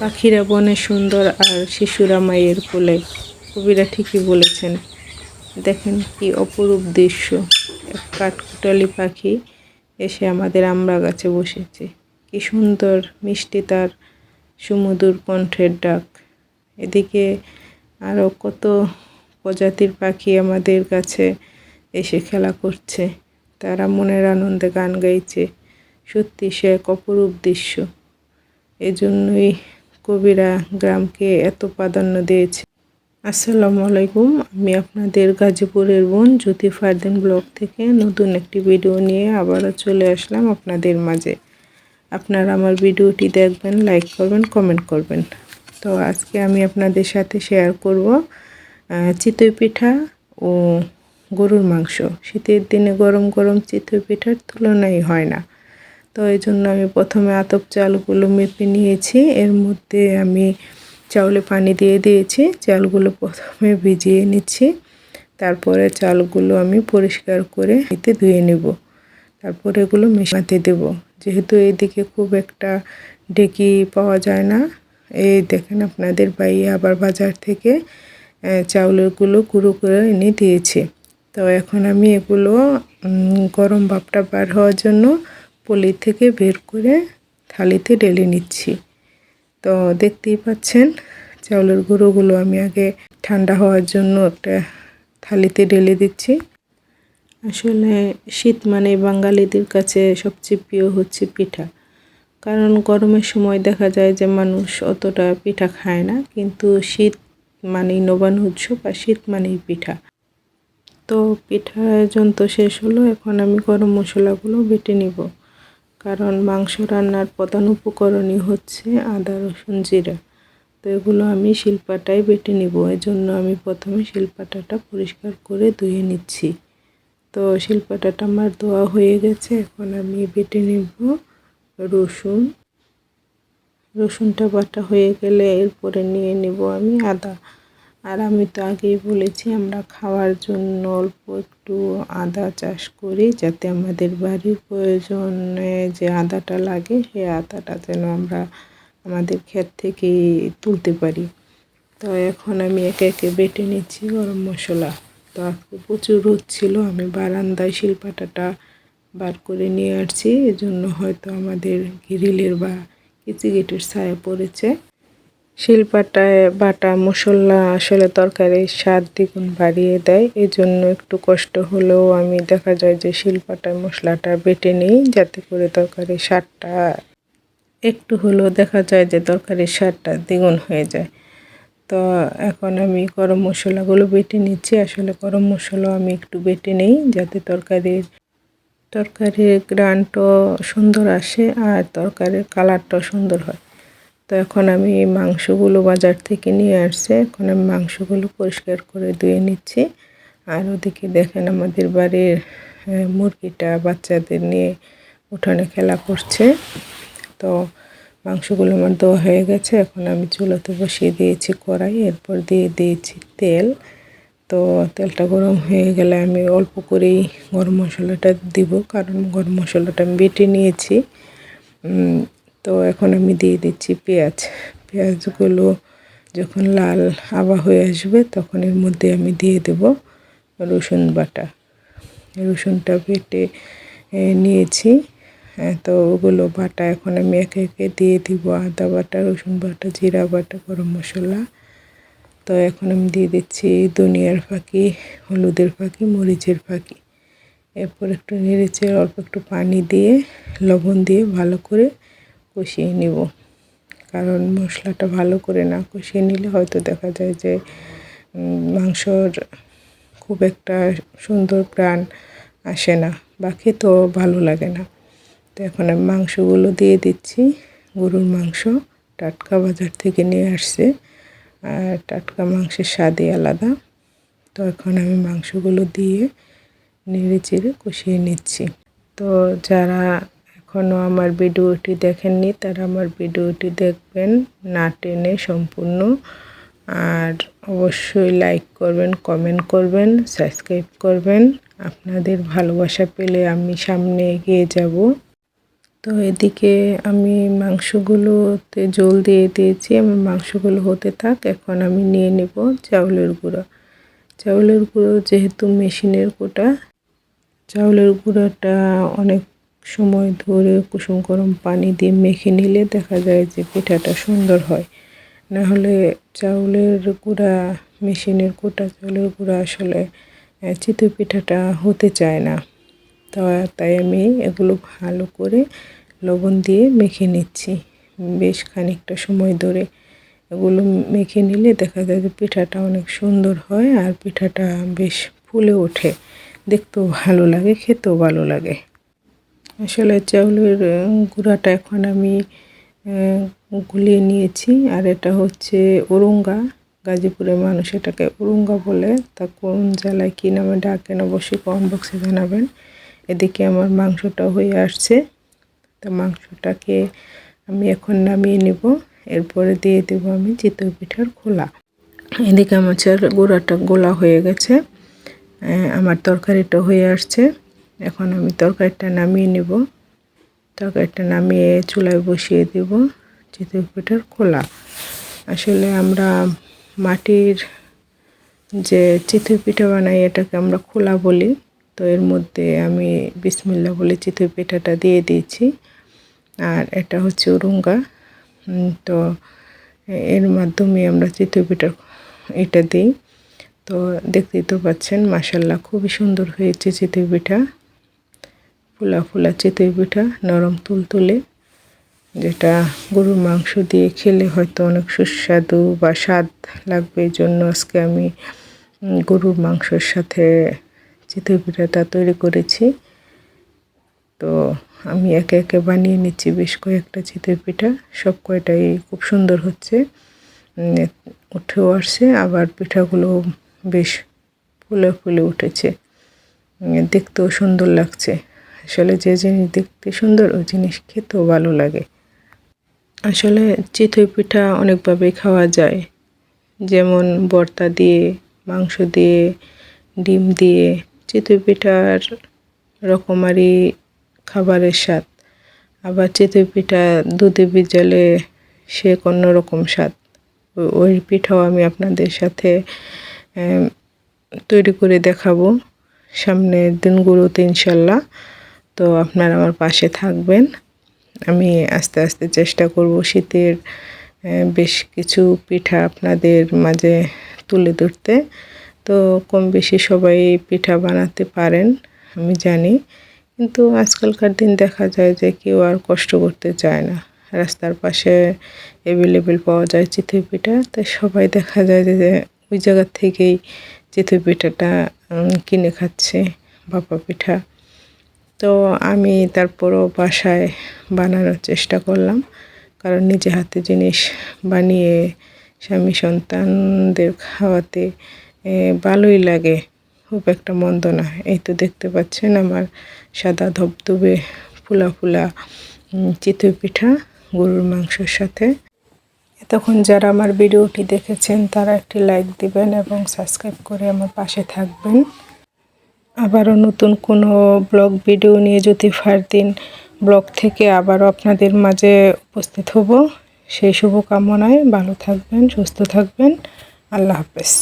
পাখিরা বনে সুন্দর আর শিশুরা মায়ের কোলে। কবিরা ঠিকই বলেছেন। দেখেন কি অপরূপ দৃশ্য। এক কাঠকুটালি পাখি এসে আমাদের আমরা গাছে বসেছে। কি সুন্দর মিষ্টি তার সুমধুর কণ্ঠের ডাক। এদিকে আরও কত প্রজাতির পাখি আমাদের কাছে এসে খেলা করছে। তারা মনের আনন্দে গান গাইছে। সত্যি সে এক অপরূপ দৃশ্য। এজন্যই কবিরা গ্রামকে এত প্রাধান্য দিয়েছে। আসসালামু আলাইকুম, আমি আপনাদের গাজীপুরের বোন জ্যোতি ফারদিন ব্লগ থেকে নতুন একটি ভিডিও নিয়ে আবারও চলে আসলাম আপনাদের মাঝে। আপনারা আমার ভিডিওটি দেখবেন, লাইক করবেন, কমেন্ট করবেন। তো আজকে আমি আপনাদের সাথে শেয়ার করব চিতই পিঠা ও গরুর মাংস। শীতের দিনে গরম গরম চিতই পিঠার তুলনাই হয় না। তো এই জন্য আমি প্রথমে আতপ চালগুলো মেপে নিয়েছি। এর মধ্যে আমি চাউলে পানি দিয়ে দিয়েছি। চালগুলো প্রথমে ভিজিয়ে নিচ্ছি। তারপরে চালগুলো আমি পরিষ্কার করে এতে ধুয়ে নেব। তারপর এগুলো মেশাতে দেব। যেহেতু এইদিকে খুব একটা ডেকি পাওয়া যায় না, এই দেখেন আপনাদের বাইয়ে আবার বাজার থেকে চাউলেরগুলো গুঁড়ো করে এনে দিয়েছে। তো এখন আমি এগুলো গরম ভাপটা বার হওয়ার জন্য পলি থেকে বের করে থালিতে ঢেলে নিচ্ছি। তো দেখতেই পাচ্ছেন, চাউলের গুঁড়োগুলো আমি আগে ঠান্ডা হওয়ার জন্য একটা থালিতে ঢেলে দিচ্ছি। আসলে শীত মানে বাঙালিদের কাছে সবচেয়ে প্রিয় হচ্ছে পিঠা। কারণ গরমের সময় দেখা যায় যে মানুষ অতটা পিঠা খায় না, কিন্তু শীত মানেই নবান উৎসব আর শীত মানেই পিঠা। তো পিঠার আয়োজন তো শেষ হলো, এখন আমি গরম মশলাগুলো বেটে নিব। কারণ মাংস রান্নার প্রধান উপকরণই হচ্ছে আদা, রসুন, জিরা। তো এগুলো আমি শিলপাটায় বেটে নিব। জন্য আমি প্রথমে শিলপাটাটা পরিষ্কার করে ধুয়ে নিচ্ছি। তো শিলপাটাটা আমার ধোয়া হয়ে গেছে। এখন আমি বেটে নিব রসুন। রসুনটা বাটা হয়ে গেলে এরপরে নিয়ে নিব আমি আদা। আর আমি তো আগেই বলেছি, আমরা খাওয়ার জন্য অল্প একটু আদা চাষ করি যাতে আমাদের বাড়ির প্রয়োজনে যে আদাটা লাগে, সেই আদাটা যেন আমরা আমাদের ক্ষেত থেকে তুলতে পারি। তো এখন আমি একে একে বেটে নিচ্ছি গরম মশলা। তো আজকে প্রচুর রোদ ছিল, আমি বারান্দায় শিলপাটাটা বার করে নিয়ে আসছি। এজন্য হয়তো আমাদের গ্রিলের বা কিচি গেটের ছায়া পড়েছে। শিলপাটায় বাটা, মশলা আসলে তরকারির স্বাদ দ্বিগুণ বাড়িয়ে দেয়। এই জন্য একটু কষ্ট হলেও আমি দেখা যায় যে শিলপাটায় মশলাটা বেটে নিই যাতে করে তরকারির স্বাদটা একটু হলেও দেখা যায় যে তরকারির স্বাদটা দ্বিগুণ হয়ে যায়। তো এখন আমি গরম মশলাগুলো বেটে নিচ্ছি। আসলে গরম মশলা আমি একটু বেটে নেই যাতে তরকারির তরকারির গ্রানটাও সুন্দর আসে আর তরকারির কালারটাও সুন্দর হয়। তো এখন আমি এই মাংসগুলো বাজার থেকে নিয়ে আসছে। এখন আমি মাংসগুলো পরিষ্কার করে ধুয়ে নিচ্ছি। আর ওদিকে দেখেন আমাদের বাড়ির মুরগিটা বাচ্চাদের নিয়ে উঠানে খেলা করছে। তো মাংসগুলো আমার দেওয়া হয়ে গেছে। এখন আমি চুলাতে বসিয়ে দিয়েছি কড়াই, এরপর দিয়ে দিয়েছি তেল। তো তেলটা গরম হয়ে গেলে আমি অল্প করেই গরম মশলাটা দিব, কারণ গরম মশলাটা আমি বেটে নিয়েছি। তো এখন আমি দিয়ে দিচ্ছি পেঁয়াজ। পেঁয়াজগুলো যখন লাল আবা হয়ে আসবে তখন এর মধ্যে আমি দিয়ে দেব রসুন বাটা। রসুনটা বেটে নিয়েছি। তো ওগুলো বাটা এখন আমি একে একে দিয়ে দিব। আদা বাটা, রসুন বাটা, জিরা বাটা, গরম মশলা। তো এখন আমি দিয়ে দিচ্ছি ধনিয়ার ফাঁকি, হলুদের ফাঁকি, মরিচের ফাঁকি। এরপর একটু নেড়েচে অল্প একটু পানি দিয়ে, লবণ দিয়ে ভালো করে কষিয়ে নিব। কারণ মশলাটা ভালো করে না কষিয়ে নিলে হয়তো দেখা যায় যে মাংসর খুব একটা সুন্দর প্রাণ আসে না বা খেতেও ভালো লাগে না। তো এখন আমি মাংসগুলো দিয়ে দিচ্ছি। গরুর মাংস টাটকা বাজার থেকে নিয়ে আসছে। আর টাটকা মাংসের স্বাদই আলাদা। তো এখন আমি মাংসগুলো দিয়ে নেড়ে চেড়ে কষিয়ে নিচ্ছি। তো যারা এখনও আমার ভিডিওটি দেখেননি তারা আমার ভিডিওটি দেখবেন না টেনে সম্পূর্ণ। আর অবশ্যই লাইক করবেন কমেন্ট করবেন সাবস্ক্রাইব করবেন। আপনাদের ভালোবাসা পেলে আমি সামনে এগিয়ে যাব। তো এদিকে আমি মাংসগুলোতে জল দিয়ে দিয়েছি আমার মাংসগুলো হতে থাক, এখন আমি নিয়ে নেব চাউলের গুঁড়ো। চাউলের গুঁড়ো যেহেতু মেশিনের কোটা, চাউলের গুঁড়োটা অনেক সময় ধরে কুসুম গরম পানি দিয়ে মেখে নিলে দেখা যায় যে পিঠাটা সুন্দর হয়। না হলে চাউলের গুঁড়া, মেশিনের কোটা চাউলের গুঁড়া আসলে চিতই পিঠাটা হতে চায় না। তাই আমি এগুলো ভালো করে লবণ দিয়ে মেখে নিচ্ছি। বেশ খানিকটা সময় ধরে এগুলো মেখে নিলে দেখা যায় যে পিঠাটা অনেক সুন্দর হয় আর পিঠাটা বেশ ফুলে ওঠে। দেখতেও ভালো লাগে, খেতেও ভালো লাগে। আসলে চাউলের গুঁড়াটা এখন আমি গুলিয়ে নিয়েছি। আর এটা হচ্ছে ওরঙ্গা, গাজীপুরের মানুষ এটাকে উরুঙ্গা বলে। তা কোন জেলায় কী নামে ডাকেন অবশ্যই কম বক্সে জানাবেন। এদিকে আমার মাংসটা হয়ে আসছে। তা মাংসটাকে আমি এখন নামিয়ে নেব। এরপরে দিয়ে দেব আমি চিতই পিঠার খোলা। এদিকে আমার চার গোড়াটা গোলা হয়ে গেছে। আমার তরকারিটা হয়ে আসছে। এখন আমি তরকারিটা নামিয়ে নেব। তরকারিটা নামিয়ে চুলায় বসিয়ে দেব চিতই পিঠার খোলা আসলে আমরা মাটির যে চিতই পিঠা বানাই এটাকে আমরা খোলা বলি, তো এর মধ্যে আমি বিসমিল্লা বলে চিতই পিঠাটা দিয়ে দিয়েছি। আর এটা হচ্ছে উরুঙ্গা। তো এর মাধ্যমে আমরা চিতই পিঠা এটা দিই। তো দেখতেই তো পাচ্ছেন মাসাল্লাহ খুবই সুন্দর হয়েছে চিতই পিঠা। ফুলা ফুলা চিতই পিঠা, নরম তুলতুলে, যেটা গরুর মাংস দিয়ে খেলে হয়তো অনেক সুস্বাদু বা স্বাদ লাগবে। এই জন্য আজকে আমি গরুর মাংসের সাথে চিতই পিঠাটা তৈরি করেছি। তো আমি একে একে বানিয়ে নিচ্ছি বেশ কয়েকটা চিতই পিঠা, সব কয়টাই খুব সুন্দর হচ্ছে। উঠেও আসছে, আবার পিঠাগুলো বেশ ফুলে ফুলে উঠেছে। দেখতেও সুন্দর লাগছে। আসলে যে জিনিস দেখতে সুন্দর, ওই জিনিস খেতেও ভালো লাগে। আসলে চিতই পিঠা অনেকভাবেই খাওয়া যায়। যেমন বর্তা দিয়ে, মাংস দিয়ে, ডিম দিয়ে, চিতই পিঠার রকমারি খাবারের স্বাদ। আবার চিতই পিঠা দুধে ভিজালে সে রকম স্বাদ। ওই পিঠাও আমি আপনাদের সাথে তৈরি করে দেখাবো। সামনের দিনগুলোতে ইনশাল্লাহ। তো আপনারা আমার পাশে থাকবেন। আমি আস্তে আস্তে চেষ্টা করব শীতের বেশ কিছু পিঠা আপনাদের মাঝে তুলে ধরতে। তো কম বেশি সবাই পিঠা বানাতে পারেন, আমি জানি। কিন্তু আজকালকার দিন দেখা যায় যে কেউ আর কষ্ট করতে চায় না। রাস্তার পাশে অ্যাভেলেবেল পাওয়া যায় চিতই পিঠা, তাই সবাই দেখা যায় যে ওই জায়গার থেকেই চিতই পিঠাটা কিনে খাচ্ছে ভাপা পিঠা। তো আমি তারপরও বাসায় বানানোর চেষ্টা করলাম। কারণ নিজে হাতে জিনিস বানিয়ে স্বামী সন্তানদের খাওয়াতে ভালোই লাগে। খুব একটা মন্দ না। এই তো দেখতে পাচ্ছেন আমার সাদা ধবধবে ফুলা ফুলা চিতই পিঠা গরুর মাংসের সাথে। তখন যারা আমার ভিডিওটি দেখেছেন তারা একটি লাইক দিবেন এবং সাবস্ক্রাইব করে আমার পাশে থাকবেন। আবারও নতুন কোনো ব্লগ ভিডিও নিয়ে যদি দিন ব্লগ থেকে আবারও আপনাদের মাঝে উপস্থিত হব, সেই শুভকামনায় ভালো থাকবেন, সুস্থ থাকবেন। আল্লাহ হাফেজ।